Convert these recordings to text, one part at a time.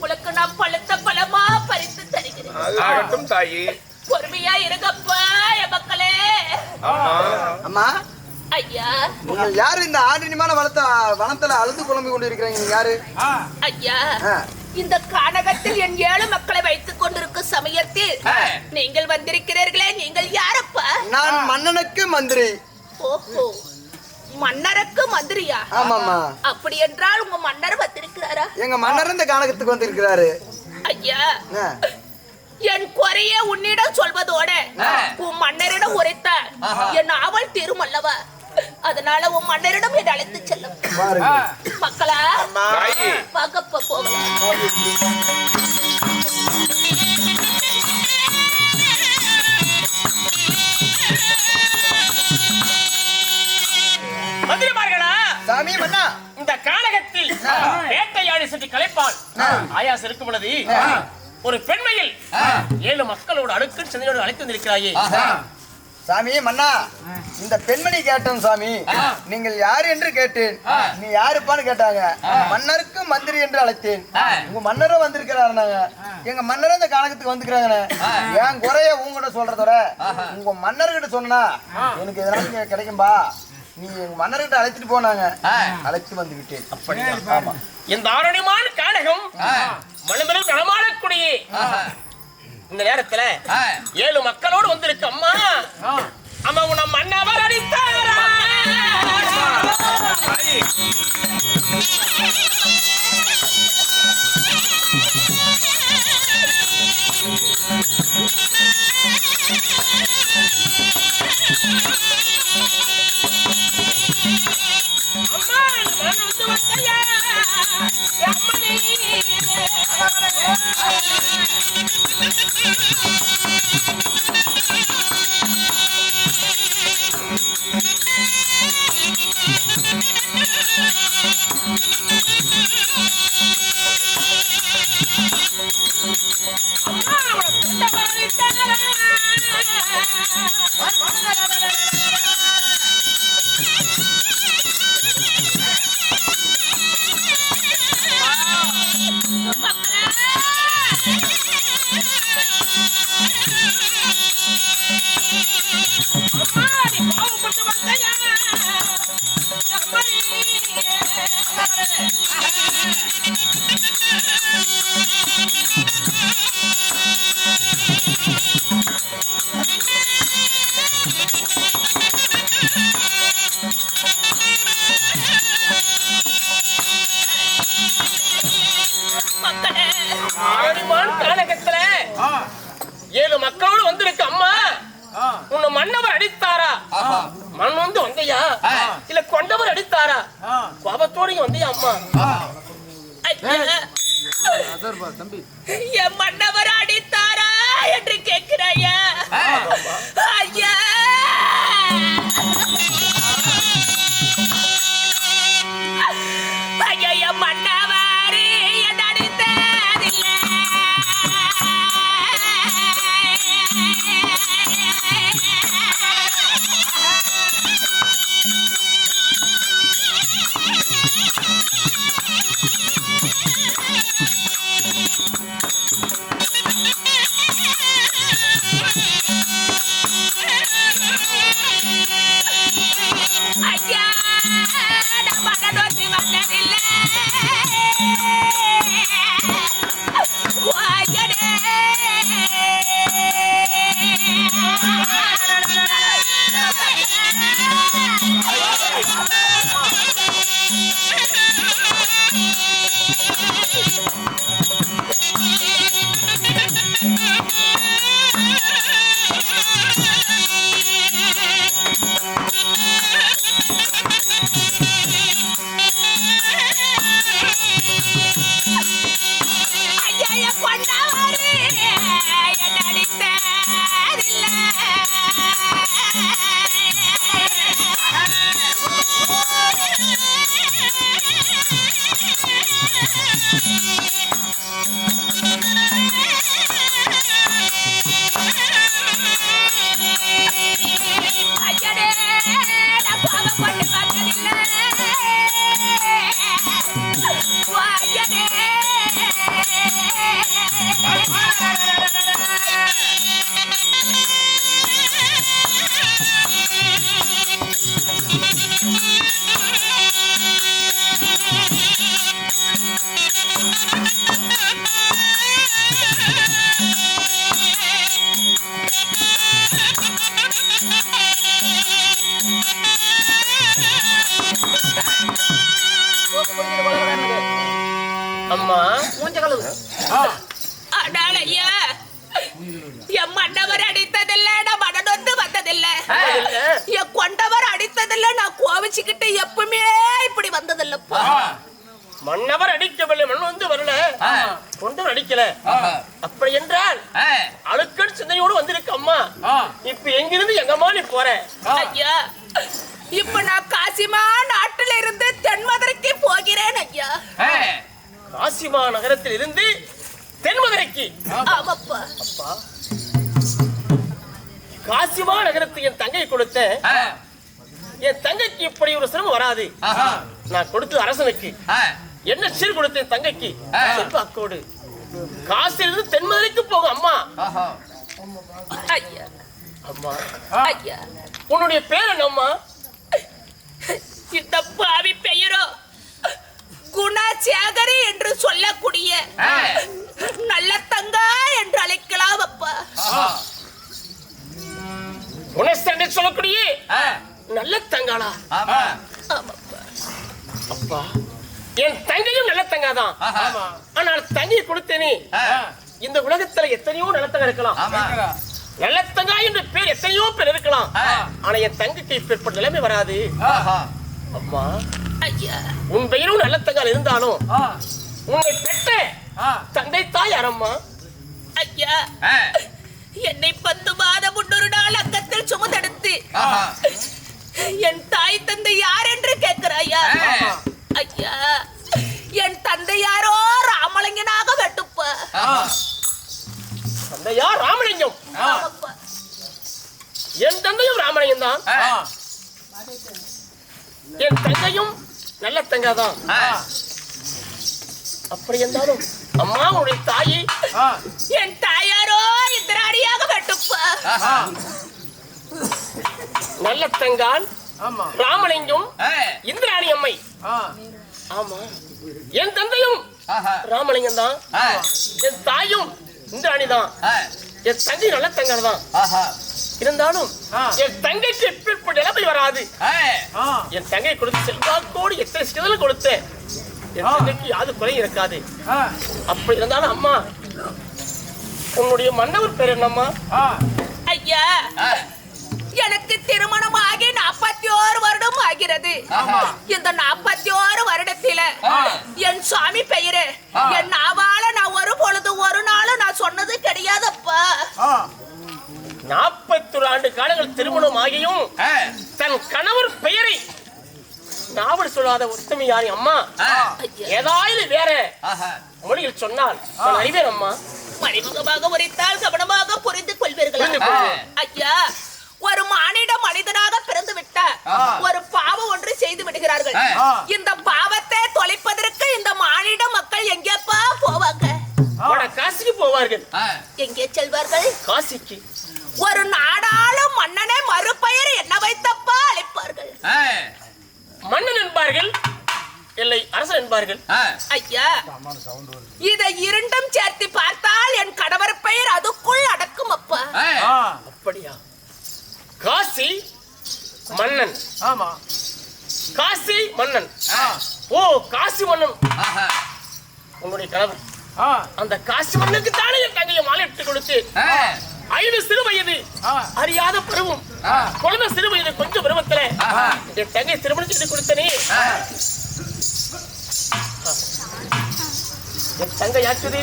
உங்களுக்கு நான் பழுத்த பழமா பறித்து தருகிறேன். தாயி. பொறுமையா இருங்கப்பா என் மக்களே. அம்மா. ஐயா. நீங்கள் யாரு இந்த ஆண்டினிமான வளத்த வனத்துல அழுது குழம்பி கொண்டு இருக்கிறீங்க யாரு? ஐயா. இந்த கானகத்தில் என் ஏழு மக்களை வைத்துக் கொண்டிருக்கும் சமயத்தில் நீங்கள் வந்திருக்கிறீர்களே நீங்கள் யாரப்பா? நான் மன்னனுக்கு மந்திரி. ஓஹோ. மன்னருக்கு மந்திரியா? ஆமாம்மா. அப்படி என்றால் உங்க மன்னர் வந்திருக்கிறாரா? எங்க மன்னர் இந்த கானகத்துக்கு வந்திருக்கிறாரு. ஐயா. என் குறைய உன்னிடம் சொல்வதோட உன் மன்னரிடம் உரைத்தால் என் ஆவல் தீரும் அல்லவா அதனால உன் மன்னரிடம் என்னை அழைத்து செல்லும். பாருங்க. மக்களா பார்க்கப்ப போகலாம் மந்திரிமார்களா சாமி மன்னா. இந்த கானகத்தில் வேட்டையாடி சென்று கலைப்பால் ஆயாஸ் இருக்கும் பொழுது ஒரு பெண்மையில் ஏழு மக்களோடு அடுக்கு சென்னையோடு அழைத்து வந்திருக்கிறாயே. சாமி மன்னா. இந்த பெண்மணி கேட்டோம் சாமி. நீங்கள் யார் என்று கேட்டேன். நீ யாருப்பான்னு கேட்டாங்க. மன்னருக்கு மந்திரி என்று அழைத்தேன். உங்க மன்னரும் வந்திருக்கிறாரு நாங்க எங்க மன்னரும் இந்த காலகத்துக்கு வந்துக்கிறாங்க என் குறைய உங்ககிட்ட சொல்றதோட உங்க மன்னர்கிட்ட சொன்னா எனக்கு எதனால கிடைக்கும்பா. நீ எங்க மன்னர்கிட்ட அழைச்சிட்டு போனாங்க. அழைத்து வந்து விட்டேன். அப்படியா? ஆமா. இந்த ஆரணிமான கானகம் மனிதனும் நடமாடக்கூடிய இந்த நேரத்துல ஏழு மக்களோடு வந்திருக்கு அம்மா. அம்மா உன மன்னவர் அடித்தாரா? மக்களே என் மன்னவர் அடித்தாரா என்று கேட்கிறாயா Kaya kwa மூஞ்ச கழுவு ஆனால் ஐயா. என் மன்னவர் அடித்ததில்ல நான் மனநொந்து வந்ததில்ல. என் கொண்டவர் அடித்ததில்ல நான் கோவிச்சுக்கிட்டு எப்பவுமே இப்படி வந்ததில்லப்பா. மன்னவர் அடிக்கவில்லை மண் வந்து வரல. கொண்டவர் அடிக்கல. அப்படி என்றால் அழுக்கன் சிந்தையோடு வந்திருக்கு அம்மா. இப்ப எங்கிருந்து எங்கம்மா நீ போற? ஐயா இப்ப நான் காசிமா நாட்டில இருந்து தென்மதுரைக்கு போகிறேன் ஐயா. காசிமா நகரத்தில் இருந்து தென்மதுரைக்கு காசிமா நகரத்துக்கு என் தங்கை கொடுத்த என் தங்கைக்கு இப்படி ஒரு சிரமம் வராது. நான் கொடுத்தது அரசனுக்கு என்ன சீர் கொடுத்த என் தங்கைக்கு செல்வாக்கோடு காசிலிருந்து தென்மதுரைக்கு போகும் அம்மா. அம்மா. ஐயா. உன்னுடைய பேர் என்னம்மா? இந்த பாவி பெயரோ குணாசேகரி என்று சொல்லக்கூடிய நல்ல தங்கா என்று அழைக்கலாம் அப்பா குணசண்டை சொல்லக்கூடிய. நல்ல தங்காளா? அப்பா என் தங்கையும் நல்ல தங்காதான். ஆனால் தங்கையை கொடுத்தேனே. இந்த உலகத்துல எத்தனையோ நல்லத்தங்க இருக்கலாம். நல்லத்தங்கா என்ற பேர் எத்தனையோ பேர் இருக்கலாம். ஆனா என் தங்கைக்கு இப்பேற்பட்ட நிலைமை வராது. அம்மா உன் பெயரும் நல்லத்தங்கால் இருந்தாலும் உன்னை பெற்ற தந்தை தாய் யாரம்மா? ஐயா. தந்தையும் ராமலிங்கம் தான். என் தங்கையும் நல்ல தங்காதான் அப்படி இருந்தாலும் அம்மா உன்னுடைய தாயி என் தாயாரோ இந்திராணியாக வெட்டுப்பா நல்ல தங்கால் ராமலிங்கம் இந்திராணி அம்மை. ஆமா. என் தந்தையும் ராமலிங்கம் தான். என் தாயும் இந்திராணி தான் என் தங்கை நல்ல தங்கால் தான் இருந்தாலும் என் தங்கைக்கு எப்பேற்பட்ட நிலைமை வராது. என் தங்கை கொடுத்து செல்வாக்கோடு எத்தனை சிதறல் கொடுத்தேன். என் தங்கைக்கு யாது குறை இருக்காது. அப்படி இருந்தாலும் அம்மா உன்னுடைய மன்னவர் பேர் என்னம்மா? ஐயா. எனக்கு ஓரு வருடம் ஆகிறது இந்த நாற்பத்தி ஓரு வருடத்தில என் சுவாமி பெயரு என் நாவால நான் ஒரு பொழுது ஒரு நாளும் நான் சொன்னது கிடையாதப்பா. நாற்பத்தொரு ஆண்டு காலங்கள் திருமணம் ஆகியும் தன் கணவர் பெயரை நாவல் சொல்லாத உத்தமி யாரு அம்மா? ஏதாயிலும் வேற மொழியில் சொன்னால் அறிவேன் அம்மா. மறைமுகமாக உரைத்தால் கவனமாக புரிந்து கொள்வீர்களா. ஐயா ஒரு மானிட மனிதனாக பிறந்து விட்டார். ஒரு விடுகிறார்கள் இந்த பாவத்தை தொலைப்பதற்கு இந்த மானிட மக்கள் எங்கேப்பா போவாங்க? வட காசிக்கு போவார்கள் எங்கே செல்வார்கள்? காசிக்கு. ஒரு நாடாளும் மன்னனை மறுபெயர் என்ன வைத்தப்பா அழைப்பார்கள்? மன்னன் என்பார்கள் இல்லை அரசன் என்பார்கள். ஐயா இதை இரண்டும் சேர்த்து பார்த்தால் என் கணவர் பெயர் அதுக்குள் அடக்கும் அப்பா அப்படியா? காசி மன்னன். காசி மன்னன். ஓ காசி மன்னன். உன்னுடைய கணவர் அந்த காசி மன்னனுக்கு தானே என் தங்கையை மாலையிட்டு கொடுத்து ஐந்து சிறு வயது அறியாத பருவம். குழந்தை சிறு வயது கொஞ்சம் பருவத்துல என் தங்கை திருமணம் செய்து கொடுத்தனே என் தங்கை ஆச்சுது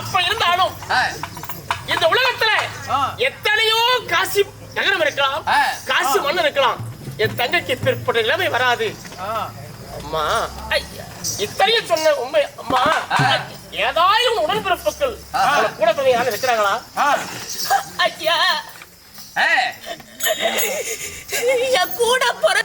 அப்ப இருந்தாலும் இந்த உலகத்துல எத்தனையோ காசி நகரம் இருக்கலாம் காசி மன்னன் இருக்கலாம். என் தங்கைக்கு பிற்பட்ட நிலைமை வராது. அம்மா இத்தனையும் சொன்ன உண்மை அம்மா ஏதாயும் உடன்பிறப்புகள் கூட பிறந்த யாரும் இருக்கிறாங்களா ஐயா. என் கூட பிறந்த